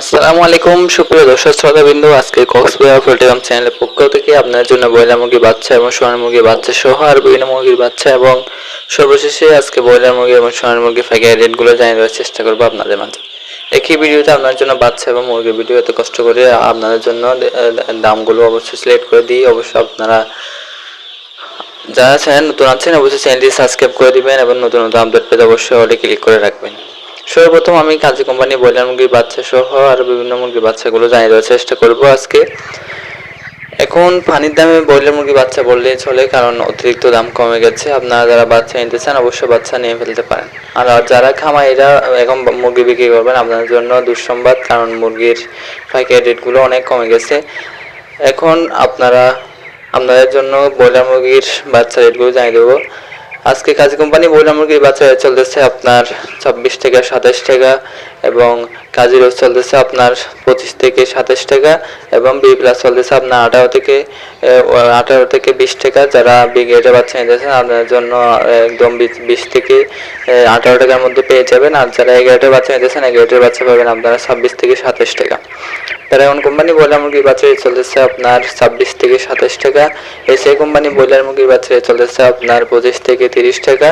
আসসালামু আলাইকুম, সুপ্রিয় দর্শক শ্রোতাবিন্দু, আজকে কক্সবাজার পোল্ট্রিগ্রাম চ্যানেলের পক্ষ থেকে আপনার জন্য ব্রয়লার মুরগির বাচ্চা এবং সোনার মুরগির বাচ্চা সহ আর বিভিন্ন মুরগির বাচ্চা এবং সর্বশেষে আজকে ব্রয়লার মুরগি এবং সোনার মুরগির ফাঁকে রেটগুলো জানিয়ে দেওয়ার চেষ্টা করব আপনাদের মাঝে। একই ভিডিওতে আপনার জন্য বাচ্চা এবং মুরগির ভিডিও এত কষ্ট করে আপনাদের জন্য দামগুলো অবশ্যই সিলেক্ট করে দিই। অবশ্যই আপনারা যারা চ্যানেল নতুন আছেন, অবশ্যই চ্যানেলটি সাবস্ক্রাইব করে দিবেন এবং নতুন নতুন আপডেট পেতে অবশ্যই অলে ক্লিক করে রাখবেন। সর্বপ্রথম আমি কাজী কোম্পানি, ব্রয়লার মুরগির বাচ্চা সহ আর বিভিন্ন মুরগির বাচ্চাগুলো জানিয়ে দেওয়ার চেষ্টা করব আজকে। এখন পানির দামে ব্রয়লার মুরগির বাচ্চা বললেই চলে, কারণ অতিরিক্ত দাম কমে গেছে। আপনারা যারা বাচ্চা নিতে চান, অবশ্যই বাচ্চা নিয়ে ফেলতে পারেন। আর যারা খামাইরা এখন মুরগি বিক্রি করবেন, আপনাদের জন্য দুঃসংবাদ, কারণ মুরগির পাইকারি রেটগুলো অনেক কমে গেছে। এখন আপনারা, আপনাদের জন্য ব্রয়লার মুরগির বাচ্চা রেটগুলো জানিয়ে দেবো। আজকে কাজী কোম্পানি ব্রয়লার মুরগির বাচ্চা চলতেছে আপনার ছাব্বিশ থেকে সাতাশ টাকা এবং কাজী রোজ চলতেছে আপনার পঁচিশ থেকে সাতাশ টাকা এবং বি প্লাস চলতেছে আপনার আঠারো থেকে আঠারো থেকে বিশ টাকা। যারা বিগ রেটে বাচ্চা নিতেছেন আপনার জন্য একদম বিশ- থেকে আঠারো টাকার মধ্যে পেয়ে যাবেন। আর যারা এক রেটের বাচ্চা নিতেছেন এক রেটের বাচ্চা পাবেন আপনারা ছাব্বিশ থেকে সাতাশ টাকা। প্যারাগন কোম্পানি ব্রয়লার মুরগির বাচ্চা চলতেছে আপনার ছাব্বিশ থেকে সাতাশ টাকা। এসএ কোম্পানি ব্রয়লার মুরগির বাচ্চা চলতেছে আপনার পঁচিশ থেকে তিরিশ টাকা।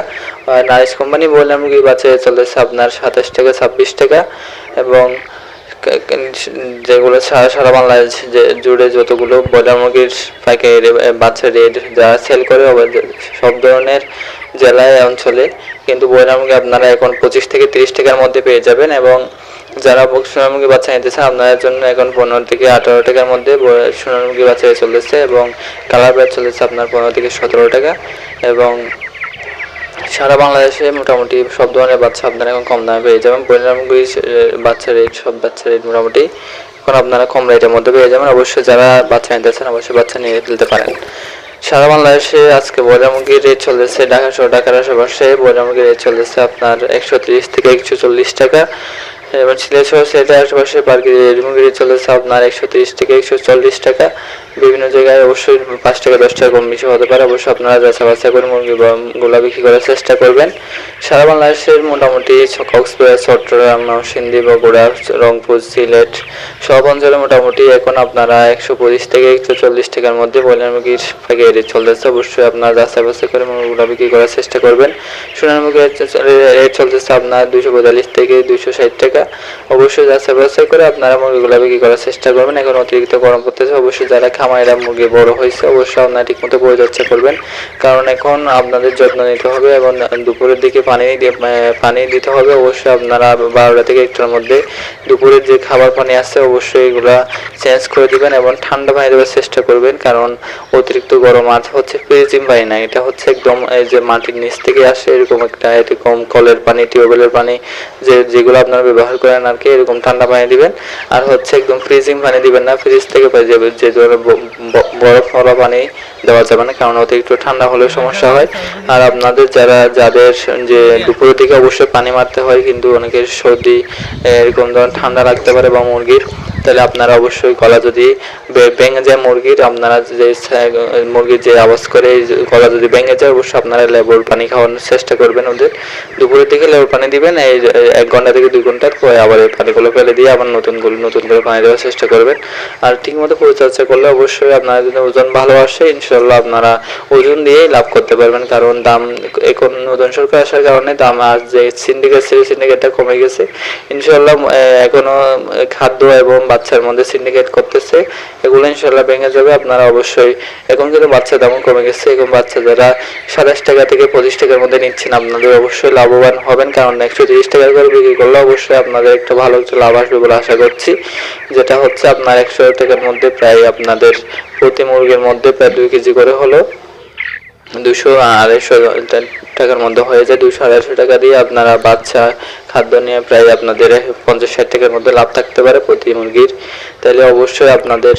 আর নারিশ কোম্পানি ব্রয়লার মুরগির বাচ্চা rate চলতেছে আপনার সাতাশ টাকা, ছাব্বিশ টাকা এবং যেগুলো সারা সারা বাংলাদেশ যে, জুড়ে যতগুলো ব্রয়লার মুরগির পাইকারি বাচ্চা রেট যারা সেল করে সব ধরনের জেলায় অঞ্চলে কিন্তু ব্রয়লার মুরগি আপনারা এখন পঁচিশ থেকে তিরিশ টাকার মধ্যে পেয়ে যাবেন এবং যারা সোনার বাচ্চা নিতেছে আপনাদের জন্য এখন পনেরো থেকে আঠারো টাকার মধ্যে সোনার বাচ্চা চলেছে এবং কালার ব্যাট চলেছে আপনার পনেরো থেকে সতেরো টাকা এবং সারা বাংলাদেশে মোটামুটি সব ধরনের বাচ্চা আপনারা এখন কম দামে পেয়ে যাবেন। আহ, বাচ্চা রেট সব বাচ্চা রেট মোটামুটি এখন আপনারা কম রেটের মধ্যে পেয়ে যাবেন। অবশ্যই যারা বাচ্চা নিতে চান অবশ্যই বাচ্চা নিয়ে ফেলতে পারেন। সারা বাংলাদেশে আজকে ব্রয়লার মুরগির রেট চলতেছে ঢাকা শহর ঢাকার আশেপাশে বয়লা মুরগির রেট চলতেছে আপনার একশো তিরিশ থেকে একশো চল্লিশ টাকা। এবং সিলেট শহর সিলেটের আশেপাশে পার কেজি রেড মুরগির রেট চলতেছে আপনার একশো তিরিশ থেকে একশো চল্লিশ টাকা। বিভিন্ন জায়গায় অবশ্যই পাঁচ টাকা, দশ টাকা কম বেশি হতে পারে। অবশ্যই আপনারা যাচা বাছা করে মুরগি গোলা বিক্রি করার চেষ্টা করবেন। সারা বাংলাদেশের মোটামুটি কক্সবাজার, চট্টগ্রাম, নরসিংদী, বগুড়া, রংপুর, সিলেট সব অঞ্চলে মোটামুটি এখন আপনারা একশো পঁচিশ থেকে একশো চল্লিশ টাকার মধ্যে ব্রয়লার মুরগির পাইকারি রেট চলতেছে। অবশ্যই আপনারা যাচাই বাছাই করে মুরগিগুলো বিক্রি করার চেষ্টা করবেন। সোনার মুরগির রেট চলতেছে আপনার দুশো পঁয়তাল্লিশ থেকে দুশো ষাট টাকা। অবশ্যই যাচাই বাছাই করে আপনারা মুরগিগুলো বিক্রি করার চেষ্টা করবেন। এখন অতিরিক্ত গরম পড়তেছে। অবশ্যই যারা খামাইরা মুরগি বড় হয়েছে, অবশ্যই আপনারা ঠিকমতো পরিচর্যা করবেন। কারণ এখন আপনাদের যত্ন নিতে হবে এবং দুপুরের দিকে পানি পানি দিতে হবে। অবশ্যই আপনারা বারোটা থেকে একটার মধ্যে দুপুরের যে খাবার পানি আছে, অবশ্যই এগুলা চেঞ্জ করে দিবেন এবং ঠান্ডা পানি দেওয়ার চেষ্টা করবেন। কারণ অতিরিক্ত গরম আর হচ্ছে ফ্রিজিং পানি না, এটা হচ্ছে একদম এই যে মাটির নিচ থেকে আসে, এরকম একটা এরকম কলের পানি, টিউবওয়েলের পানি, যে যেগুলো আপনারা ব্যবহার করেন আর কি এরকম ঠান্ডা পানি দিবেন। আর হচ্ছে একদম ফ্রিজিং পানি দিবেন না ফ্রিজ থেকে পাই যাবে যে বরফ ফলা পানি দেওয়া যাবে না কারণ একটু ঠান্ডা হলে সমস্যা হয়। আর আপনাদের যারা যাদের যে দুপুরের দিকে অবশ্যই পানি মারতে হয় কিন্তু অনেকের সর্দি এরকম ধরনের ঠান্ডা লাগতে পারে বা মুরগির। তাহলে আপনারা অবশ্যই গলা যদি ভেঙে যায় মুরগির, আপনারা যে মুরগির যে আওয়াজ করে গলা যদি ভেঙে যায়, অবশ্যই আপনারা লেবুর পানি খাওয়ানোর চেষ্টা করবেন ওদের। দুপুরের দিকে লেবুর পানি দিবেন, এই এক ঘণ্টা থেকে দুই ঘণ্টার পরে আবার এই পানিগুলো ফেলে দিয়ে আবার নতুন নতুন করে পানি দেওয়ার চেষ্টা করবেন। আর ঠিকমতো পরিচর্যা করলে অবশ্যই আপনারা যদি ওজন ভালো আসে ইনশাল্লাহ আপনারা ওজন দিয়েই লাভ করতে পারবেন। কারণ দাম এখন নতুন সরকার আসার কারণে দাম আর যে সিন্ডিকেট সেই সিন্ডিকেটটা কমে গেছে। ইনশাল্লাহ এখনও খাদ্য এবং বাচ্চার মধ্যে সিন্ডিকেট করতেছে, এগুলো ইনশাল্লাহ ভেঙে যাবে, আপনারা অবশ্যই এখন কিন্তু বাচ্চার দামও কমে গেছে এখন বাচ্চা যারা সাতাশ টাকা থেকে পঁচিশ টাকার মধ্যে নিচ্ছেন, আপনাদের অবশ্যই লাভবান হবেন, কারণ একশো তিরিশ টাকা করে বিক্রি করলে অবশ্যই আপনাদের একটা ভালো একটা লাভ আসবে বলে আশা করছি, যেটা হচ্ছে আপনার একশো টাকার মধ্যে প্রায় আপনাদের প্রতি মুরগির মধ্যে প্রায় দুই কেজি করে হলো দুশো আড়াইশো টাকার মধ্যে হয়ে যায়, দুশো আড়াইশো টাকা দিয়ে আপনারা বাচ্চা খাদ্য নিয়ে প্রায় আপনাদের পঞ্চাশ ষাট টাকার মধ্যে লাভ থাকতে পারে প্রতি মুরগির। তাহলে অবশ্যই আপনাদের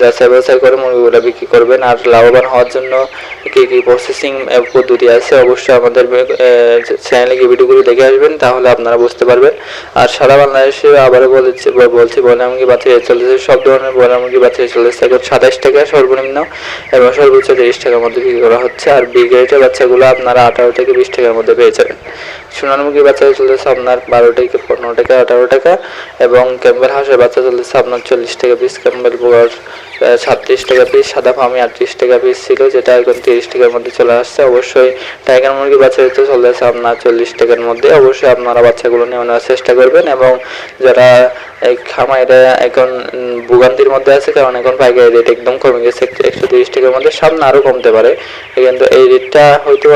যাচাই বাছাই করে মুরগিগুলো বিক্রি করবেন। আর লাভবান হওয়ার জন্য কী কী প্রসেসিং পদ্ধতি আছে অবশ্যই আমাদের চ্যানেলে গিয়ে ভিডিওগুলো দেখে আসবেন, তাহলে আপনারা বুঝতে পারবেন। আর সারা বাংলাদেশে আবারও বলেছি বলছি বয়লা মুরগি বাচ্চা চলেছে সব ধরনের বয়লা মুরগি বাচ্চা চলেছে এখন সাতাশ টাকা সর্বনিম্ন এবং সর্বোচ্চ তিরিশ টাকার মধ্যে বিক্রি করা হচ্ছে। আর বি গ্রেডের বাচ্চাগুলো আপনারা আঠারো থেকে বিশ টাকার মধ্যে পেয়ে যাবেন। সোনার মুরগির বাচ্চা চলতেছে আপনার বারো থেকে পনেরো টাকা আঠারো টাকা এবং ক্যাম্বেল হাঁসের বাচ্চা চলতেছে আপনার চল্লিশ টাকা পিস ক্যাম্বেল বুয়ার ছাত্রিশ টাকা পিস সাদা ফার্মি আটত্রিশ টাকা পিস ছিল, যেটা এখন তিরিশ টাকার মধ্যে চলে আসছে। অবশ্যই টাইগার মুরগির বাচ্চা তো চলতেছে আপনার চল্লিশ টাকার মধ্যে। অবশ্যই আপনারা বাচ্চাগুলো নিয়ে নেওয়ার চেষ্টা করবেন এবং যারা এই খামাইরা এখন ভোগান্তির মধ্যে আছে, কারণ এখন পাইকারি রেট একদম কমে গেছে একশো তিরিশ টাকার মধ্যে, সামনে আরও কমতে পারে। কিন্তু এই রেটটা হয়তো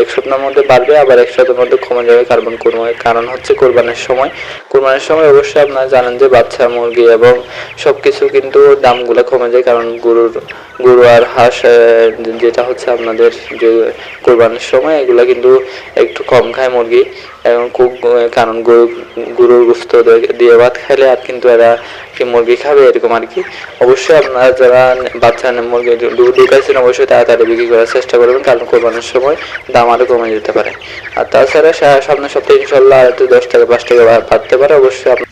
এক মধ্যে বাড়বে, আবার এক মধ্যে কমে যাবে কোরবানি কারণ হচ্ছে কোরবানির সময়। কোরবানির সময় অবশ্যই আপনারা জানেন যে বাচ্চা, মুরগি এবং সবকিছু কিন্তু দামগুলো কমে যায়, কারণ গরুর, গরু আর হাঁস যেটা হচ্ছে আপনাদের যে কোরবানির সময়, এগুলো কিন্তু একটু কম খায় মুরগি। এবং খুব কারণ গরু, গরুর গোস্ত দিয়ে- ভাত খাইলে আর কিন্তু এরা কি মুরগি খাবে, এরকম আর কি। অবশ্যই আপনারা যারা বাচ্চা মুরগি ঢুকাইছেন, অবশ্যই তাড়াতাড়ি বিক্রি করার চেষ্টা করবেন, কারণ কোরবানির সময় দাম আরও কমে যেতে পারে। আর তাছাড়া সামনের সপ্তাহে ইনশাল্লাহ আর দশ টাকা, পাঁচ টাকা বাড়তে পারে, অবশ্যই